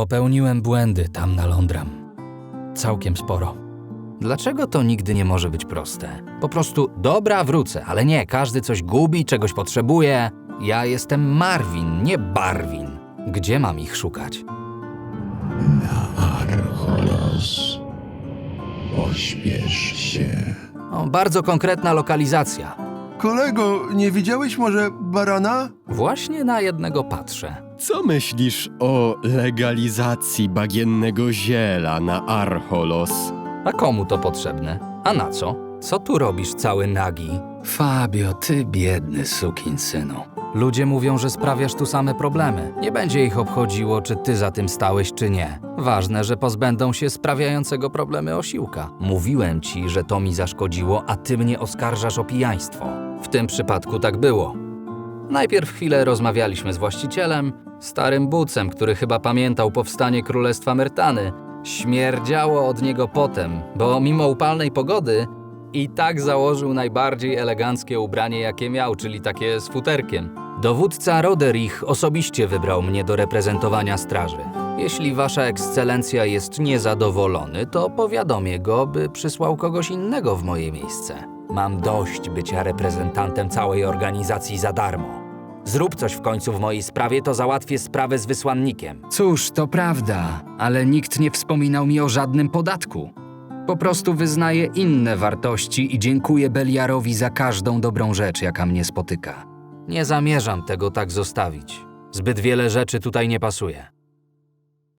Popełniłem błędy tam na Lądram. Całkiem sporo. Dlaczego to nigdy nie może być proste? Po prostu dobra, wrócę, ale nie, każdy coś gubi, czegoś potrzebuje. Ja jestem Marvin, nie Barwin. Gdzie mam ich szukać? Archolos. Pośpiesz się. O, bardzo konkretna lokalizacja. Kolego, nie widziałeś może barana? Właśnie na jednego patrzę. Co myślisz o legalizacji bagiennego ziela na Archolos? A komu to potrzebne? A na co? Co tu robisz cały nagi? Fabio, ty biedny sukinsynu. Ludzie mówią, że sprawiasz tu same problemy. Nie będzie ich obchodziło, czy ty za tym stałeś, czy nie. Ważne, że pozbędą się sprawiającego problemy osiłka. Mówiłem ci, że to mi zaszkodziło, a ty mnie oskarżasz o pijaństwo. W tym przypadku tak było. Najpierw chwilę rozmawialiśmy z właścicielem, starym bucem, który chyba pamiętał powstanie Królestwa Myrtany. Śmierdziało od niego potem, bo mimo upalnej pogody i tak założył najbardziej eleganckie ubranie, jakie miał, czyli takie z futerkiem. Dowódca Roderich osobiście wybrał mnie do reprezentowania straży. Jeśli wasza ekscelencja jest niezadowolony, to powiadomię go, by przysłał kogoś innego w moje miejsce. Mam dość bycia reprezentantem całej organizacji za darmo. Zrób coś w końcu w mojej sprawie, to załatwię sprawę z wysłannikiem. Cóż, to prawda, ale nikt nie wspominał mi o żadnym podatku. Po prostu wyznaję inne wartości i dziękuję Beliarowi za każdą dobrą rzecz, jaka mnie spotyka. Nie zamierzam tego tak zostawić. Zbyt wiele rzeczy tutaj nie pasuje.